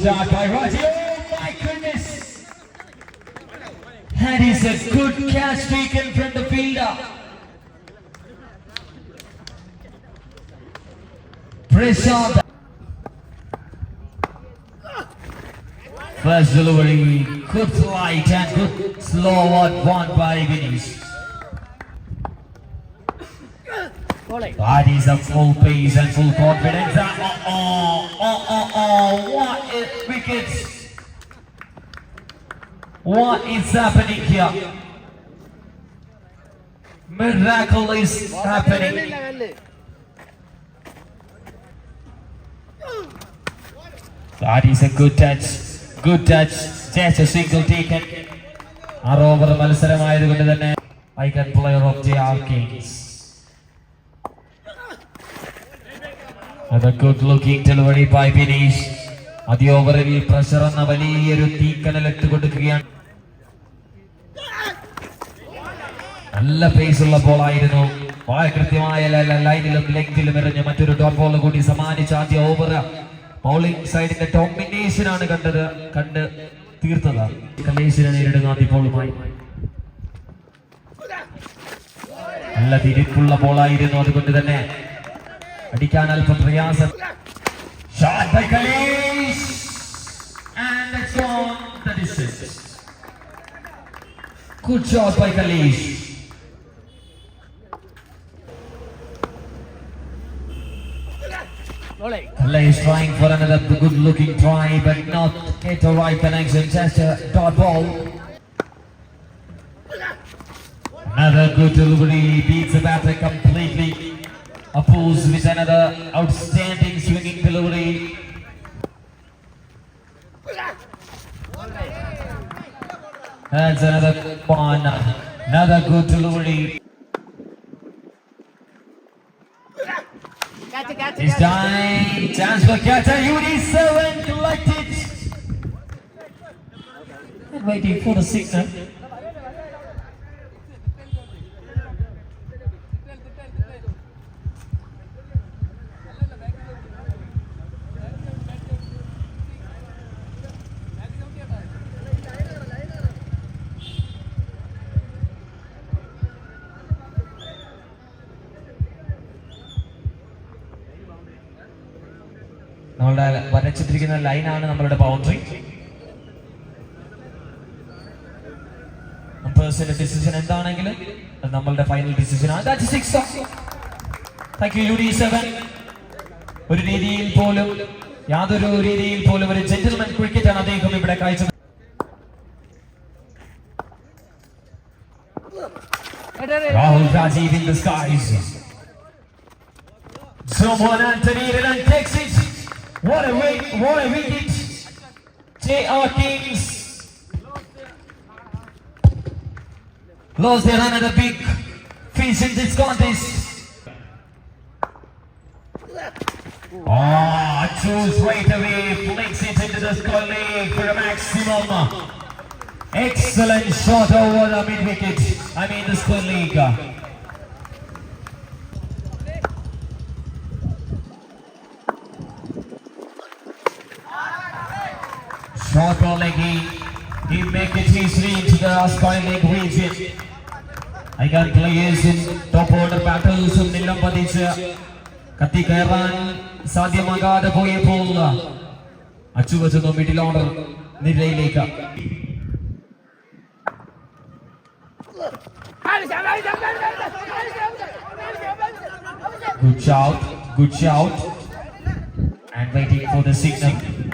Raji. Oh my goodness. That is a good catch taken from the fielder. Prashant. First delivery, good light and good slow one, by Vinesh. That is a full pace and full confidence. Uh oh, oh, oh, oh, what a wicket! What is happening here? Miracle is happening. That is a good touch. Good touch. Just a single taken. ആറ് over മത്സരമായതുകൊണ്ട് തന്നെ icon player of J R Kings അത് good looking delivery by Bineesh അതി ഓവറിൽ pressure എന്ന വലിയൊരു തീക്കനൽ ഇട്ട് കൊടുക്കുകയാണ് നല്ല പേസ് ഉള്ള ബോളായിരുന്നു വളരെ കൃത്യമായ ലൈനിലും ലെങ്തിലും എറിഞ്ഞ് മറ്റൊരു ഡോട്ട് ബോൾ കൂടി സമ്മാനിച്ച ആദ്യ ഓവർ ബൗളിംഗ് സൈഡിന്റെ ഡോമിനേഷൻ ആണ് കണ്ടത്. കണ്ട് തീർത്തത്. കലേശിനെ നേരിടുന്ന ആദ്യ ബോളുമായി നല്ല തിരിപ്പുള്ള ബോളായിരുന്നു അതുകൊണ്ട് തന്നെ അടിക്കാൻ അല്പം പ്രയാസം Shot by Kalesh and that's on the distance. Good shot by Kalesh. Kalesh trying for another good looking try but not get the right connection, just a dot ball. Another good delivery beats the batter completely. Opposed with another outstanding swinging delivery. That's another one. Another good delivery. Catch it, catch it, This time, chance for catcher. UD7 collected. And waiting for the signal. ലൈനാണ് നമ്മളുടെ boundary പേഴ്സന്റെ decision എന്താണെങ്കിലും നമ്മളുടെ final decision ഒരു രീതിയിൽ പോലും യാതൊരു രീതിയിൽ പോലും ഒരു ജെന്റിൽമെൻ ക്രിക്കറ്റ് ആണ് അദ്ദേഹം ഇവിടെ കാഴ്ച Rahul Rajiv in the skies. Someone Anthony and takes it. What a wait, what a wicket. J.R. Kings lost their another big fish in this contest. Ah, choose right away, flicks it into the leg for a maximum. Excellent shot over the mid wicket. I mean the square leg. Short ball leg, he, he make it easily into the square leg region. I got players in top order battles നിലം പതിച്ച് കത്തി കയറാൻ സാധ്യമാകാതെ പോയപ്പോൾ അച്ചുവച്ചൊന്നു middle order നിരയിലേക്ക് Good shout, good shout. And waiting for the signal.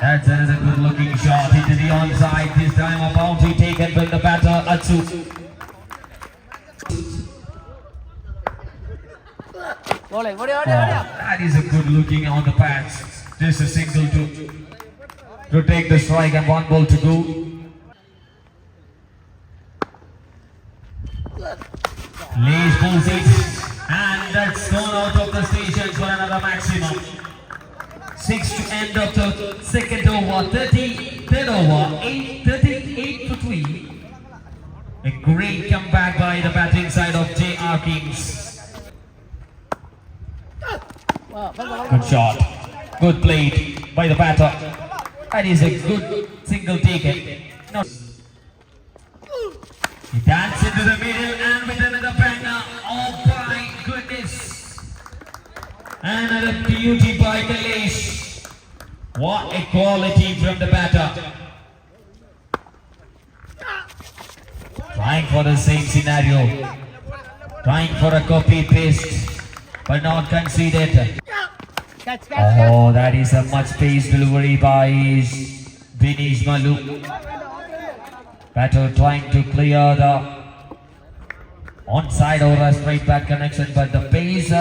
That's another good looking shot into the onside. This time a boundary taken by the batter Achu. Oh, that is a good looking on the patch. Just a single two to take the strike and one ball to go. 6 to end of the second over, 30, third over, 8, 38 to 3. A great comeback by the batting side of JR Kings. Good shot. Good played by the batter. That is a good single taken. No. He dances into the middle and with another banger. Oh my goodness. Another beauty by Kalesh. What a quality from the batter. Trying for the same scenario. Trying for a copy paste, but not conceded. Oh, that is a much paced delivery by Vinish Malu. Batter trying to clear the onside or a straight back connection, but the pace.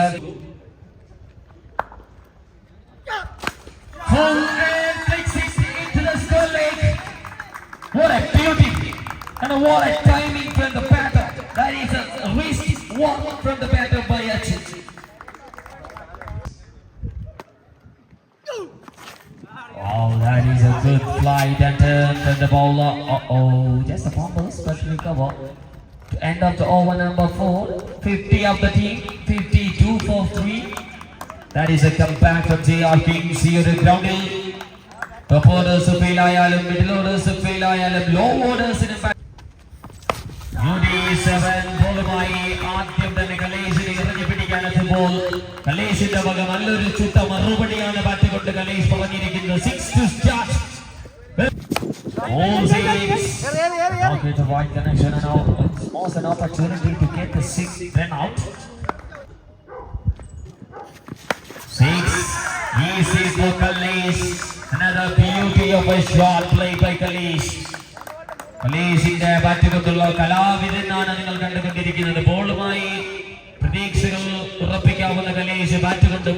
Full and it into the. What a beauty! And what a timing from the batter. That is a wrist walk from the batter by Achin. Oh, that is a good flight and turn from the bowler. Uh-oh, just a fumble, but recover. To end of the over number four, 50 of the team, 52 for three. That is a comeback from J.R. King. See you the ground. Top orders of Eli Allen, middle orders of Eli Allen, low orders in the back. UD7, Bolomai, Artyom, the Kalesi, the Kalesi, the Kalesi, the Kalesi, the Kalesi, the Kalesi, the Kalesi, the Kalesi, the Kalesi, the Kalesi, the Kalesi, the Kalesi, the Kalesi, the Kalesi, the Kalesi, the Kalesi, the Kalesi, the Kalesi, the Kalesi, the Six. This is for Kalish. Another beauty of a shot play by Kalish. കലീഷിന്റെ bat കലാവിധനാണ് നിങ്ങൾ കണ്ടുകൊണ്ടിരിക്കുന്നത് ബോളുമായി പ്രതീക്ഷകൾ ഉറപ്പിക്കാവുന്ന Kalesh bat കൊണ്ട്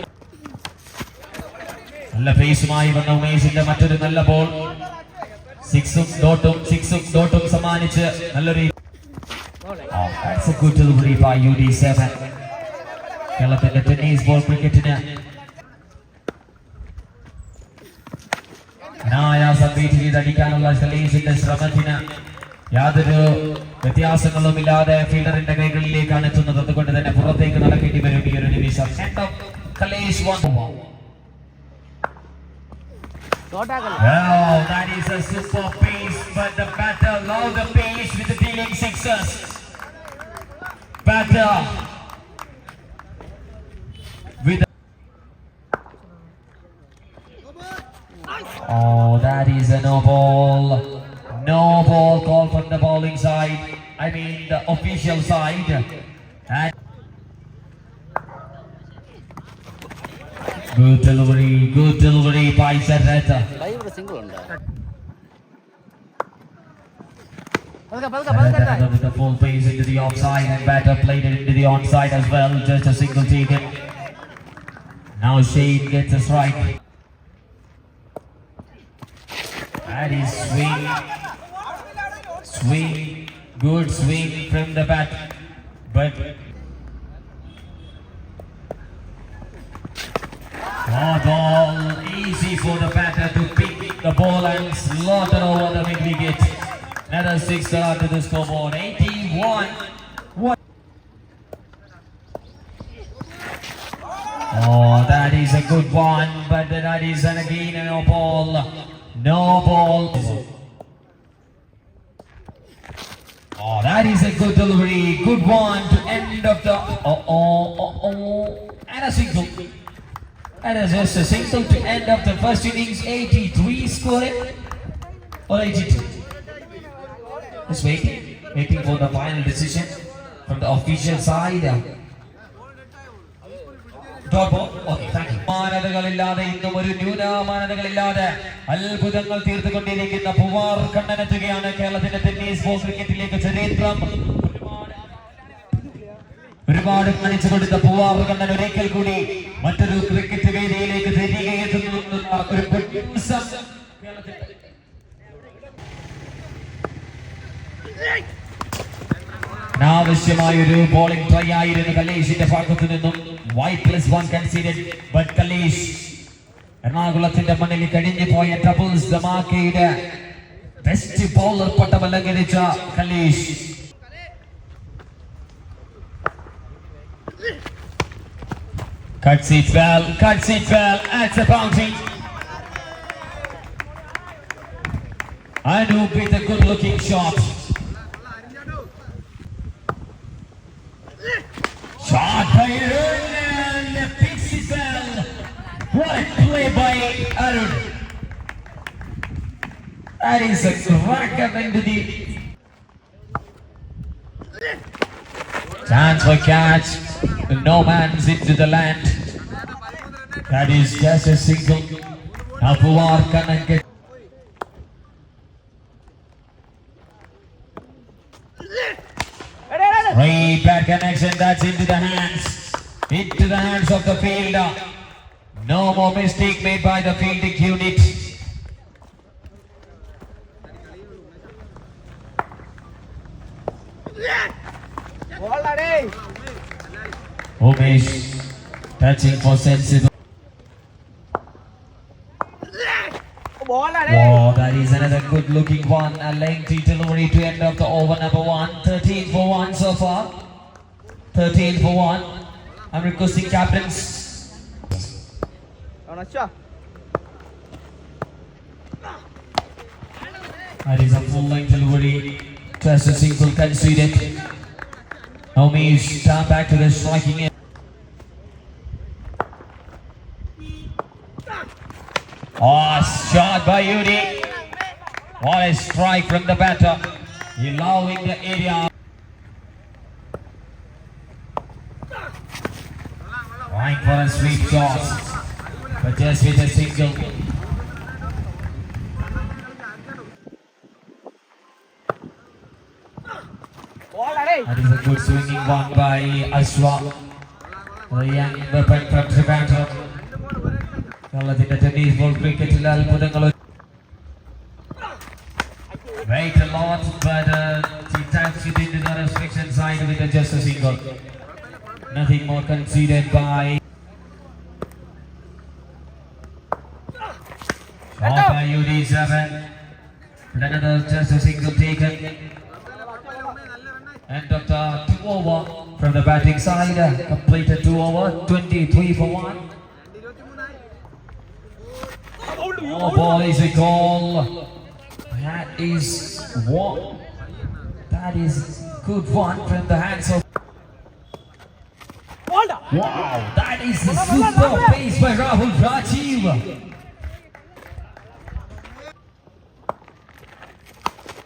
നല്ല ഫേസുമായി വന്ന ഉമേഷിന്റെ മറ്റൊരു നല്ല ബോൾ സിക്സും ഡോട്ടും സിക്സും ഡോട്ടും സമ്മാനിച്ച് നല്ലൊരു UD7. കേരളത്തിന്റെ ടെന്നീസ് ബോൾ ക്രിക്കറ്റിന് ബീറ്റ് ചെയ്തടിക്കാനുള്ള ഷലീഫിന്റെ ശ്രമത്തിന് യാതൊരു വ്യത്യാസങ്ങളുമില്ലാതെ ഫീൽഡറിന്റെ കൈകളിലേക്കാണ് എത്തുന്നത്. അതുകൊണ്ട് തന്നെ പുറത്തേക്ക് നടക്കേണ്ടി വരും ഈ ഒരു നിമിഷം. Wow, that is a super pace, but the batter love the pace with the dealing sixes. Batter. That is a no ball. No ball call from the bowling side. I mean the official side. And good delivery, good delivery by Serreta. Serreta with the full pace into the offside and batter played it into the onside as well. Just a single taken. Now Shane gets a strike. That is swing. Swing. Good swing from the bat. But Short ball, easy for the batter to pick the ball and slaughter over the mid wicket. Another sixer to the scoreboard, 81. What? Oh, that is a good one, but that is an again ball. No ball. Oh, that is a good delivery. Good one to end of the. Oh, oh, oh, oh. And a single. And as just a single to end of the first innings, 83 scoring or 82. Just waiting, waiting for the final decision from the official side. മാനതകളില്ലാതെ ഇന്നും ഒരു ന്യൂനമാനതകളില്ലാതെ അത്ഭുതങ്ങൾ തീർത്തുകൊണ്ടിരിക്കുന്ന പുവാർ കണ്ണനെത്തുകയാണ് കേരളത്തിന്റെ tennis ball ക്രിക്കറ്റിലേക്ക് ചരിത്രം. ഒരുപാട് കാണിച്ചു കൊടുത്ത പൂവാർ കണ്ണൻ ഒരിക്കൽ കൂടി മറ്റൊരു ക്രിക്കറ്റ് വേദിയിലേക്ക് തിരികെ. കേരളത്തിന്റെ അനാവശ്യമായ ഒരു ബോളിംഗ് ട്രൈ ആയിരുന്നു കലേഷിന്റെ ഭാഗത്തു നിന്നും white plus one കൺസീഡഡ് but Kalesh എറണാകുളത്തിന്റെ മണ്ണിൽ കഴിഞ്ഞു പോയ ഡബിൾസ് ധമാക്കയുടെ ബെസ്റ്റ് ബോളർ പട്ടം അലങ്കരിച്ച Kalesh Cuts it well, cuts it well, adds a bounty. Anup with a good looking shot. Shot by Arun and play by Arun. That is a crack up into the chance for catch. No man's into the land. That is just a single. Can get. Great bad connection. That's into the hands. Into the hands of the fielder. No more mistake made by the fielding unit. Umesh touching for sensible. Oh, eh? that is another good looking one. A lengthy delivery to end up the over number one. 13 for 1 so far. 13 for 1. I'm requesting captains. That is a full-length delivery. Trusted Singh conceded. Amish down back to the striking end. Oh, shot by Udi. What a strike from the batter. Allowing the area. Trying for a sweep shot. But just with a single. ബോളാടേ That is a good swinging one by Ashwa. The young weapon from Trivandrum. കേരളത്തിന്റെ tennis ball ക്രിക്കറ്റിൽ അത്ഭുതങ്ങൾ Wait a lot, but uh, he taps it into the restriction side with a just a single. Nothing more conceded by. 27. Another just a single taken. and of the two over from the batting side. Uh, completed two over. 23 for one. Oh, ball is a goal. That is what? That is good one from the hands of. Wow, that is a super pace by Rahul Rajiv.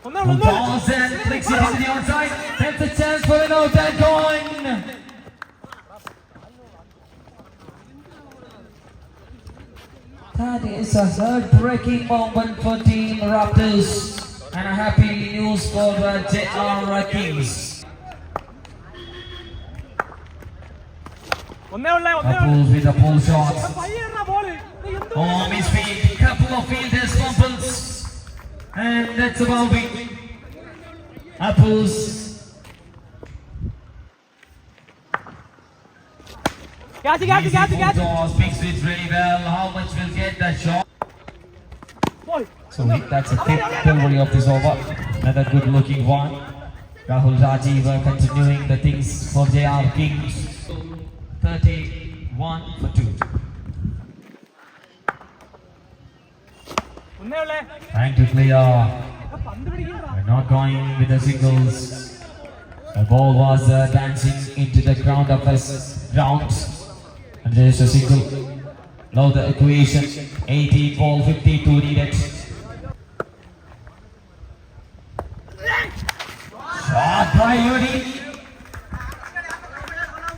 Ondan ondan. Balls and flicks it on the outside. That's a chance for an outside going. That is a heartbreaking moment for Team Raptors and a happy news for the JR Kings. Couples with the pull shots. On his feet. And that's about it. Apples. Got it, got it, got it, got it. Speaks it really well. How much will get that shot? So that's a thick delivery of this over. Another good looking one. Rahul Rajiv continuing the things for JR Kings. 31 for 2. Time to clear. We're not going with the singles. The ball was uh, dancing into the ground of us round. And there's a single. Now the equation eighty ball 52 needed. Shot by Yudi.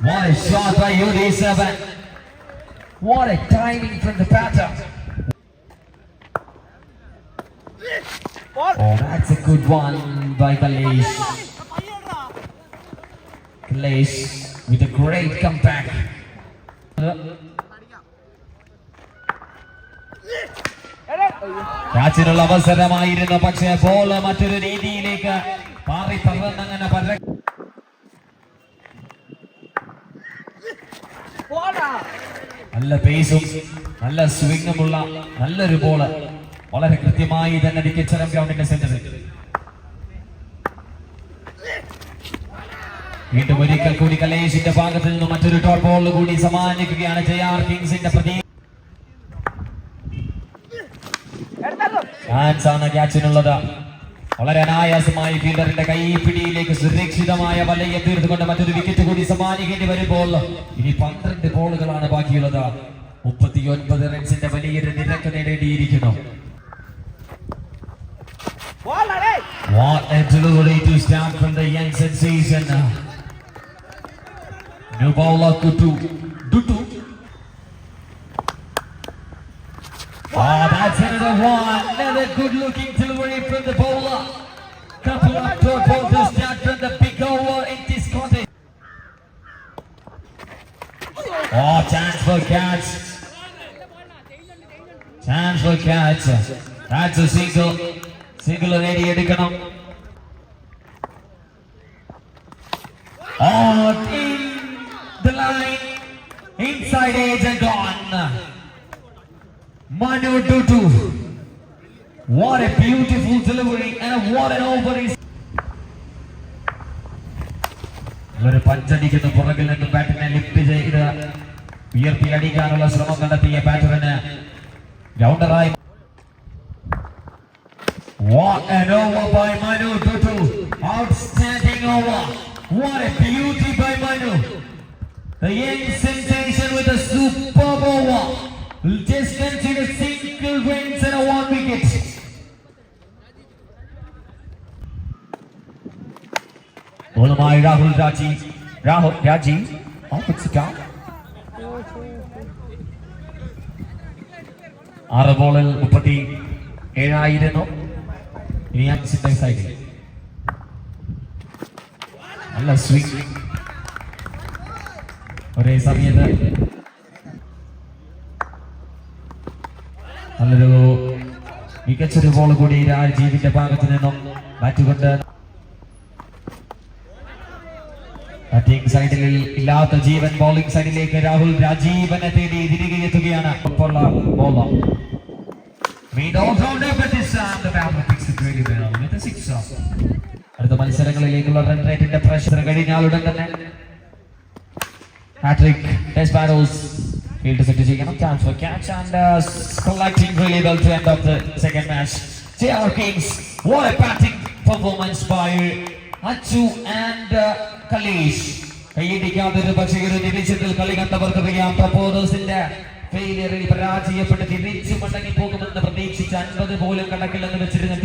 What a shot by Yudi Seven. What a timing from the batter. Oh, that's a good one by Kalesh. Kalesh with a great comeback. കാച്ചിനുള്ള അവസരമായിരുന്നു പക്ഷേ ball മറ്റൊരു രീതിയിലേക്ക് പാറി തകർന്നങ്ങനെ പല നല്ല പേസും നല്ല സ്വിങ്ങുമുള്ള നല്ലൊരു ball വളരെ കൃത്യമായി തന്നെ ഡിക്കച്ചരം ഗ്രൗണ്ടിന്റെ സെന്ററിൽ വീണ്ടും ഒരിക്കൽ കൂടി കലേഷിന്റെ ഭാഗത്ത് നിന്നും മറ്റൊരു ടോൾ ബോൾ കൂടി സമ്മാനിക്കുകയാണ് ജെ ആർ കിങ്സിന്റെ പ്രതി ക്യാച്ചിനുള്ളത്. വളരെ അനായാസമായി ഫീൽഡറിന്റെ കൈപ്പിടിയിലേക്ക് സുരക്ഷിതമായ വലയെ തീർത്തുകൊണ്ട് മറ്റൊരു വിക്കറ്റ് കൂടി സമ്മാനിക്കേണ്ടി വരുമ്പോൾ ഇനി പന്ത്രണ്ട് ബോളുകളാണ് ബാക്കിയുള്ളത്. മുപ്പത്തിയൊൻപത് റൺസിന്റെ വലിയൊരു നിരക്ക് നേടേണ്ടിയിരിക്കുന്നു What a delivery to stamp from the young sensation. Uh, New bowler Kutu. Dutu. Oh, ah, that's another one. Another good looking delivery from the bowler. Couple of top balls to start from the big over in this contest. Oh, chance for catch. Chance for catch. That's a single. Single നേടിയെടുക്കണം On in the line, inside edge and gone. Manu Dutu. What a beautiful delivery and what an over is. ഒരു പഞ്ചടിക്കുന്ന പുറകിൽ നിന്ന് ബാറ്റിനെ lift ചെയ്ത് ഉയർത്തി അടിക്കാനുള്ള ശ്രമം നടത്തിയ ബാറ്ററിന് ഗ്രൗണ്ടറായി What an over by Manu Dutu. Outstanding over. What a beauty by Manu. The young sensation with a superb over. Just consider single wins and a one wicket. ബോളുമായി Rahul രാജി രാഹുൽ രാജി ആറ് ബോളിൽ മുപ്പത്തി ഏഴായിരുന്നു ഇനി അഞ്ചിന്റെ സൈഡിൽ നല്ല സ്വിംഗ് ഒരേ സമയത്ത്. നല്ലൊരു മികച്ചൊരു ബോൾ കൂടി രാജീവിന്റെ ഭാഗത്ത് നിന്നും മാറ്റുകൊണ്ട് ബാറ്റിംഗ് സൈഡിൽ ഇല്ലാത്ത ജീവൻ ബോളിംഗ് സൈഡിലേക്ക് രാഹുൽ രാജീവനെ തേടി തിരികെ എത്തുകയാണ്. ഒപ്പമുള്ള ബോളർ batter വേണം a sixer. അടുത്ത മത്സരങ്ങളിലേക്കുള്ള റൺ റേറ്റിന്റെ പ്രഷർ കഴിഞ്ഞാൽ ഉടൻ തന്നെ ഹാട്രിക് ടെസ്റ്റ് ബാരോസ് ഫീൽഡ് സെറ്റ് ചെയ്യണം chance for catch and collecting well to end of the second match what a batting performance by Achu and Kalish കൈയടിക്കാതെ ഒരു പക്ഷേ ഒരു നിമിഷത്തിൽ കളി ഫെയിലിയറിൽ പരാജയപ്പെട്ട് തിരിച്ചു മടങ്ങി പോകുമെന്ന് പ്രതീക്ഷിച്ച് അൻപത് പോലും കണക്കില്ലെന്ന് വെച്ചിരുന്ന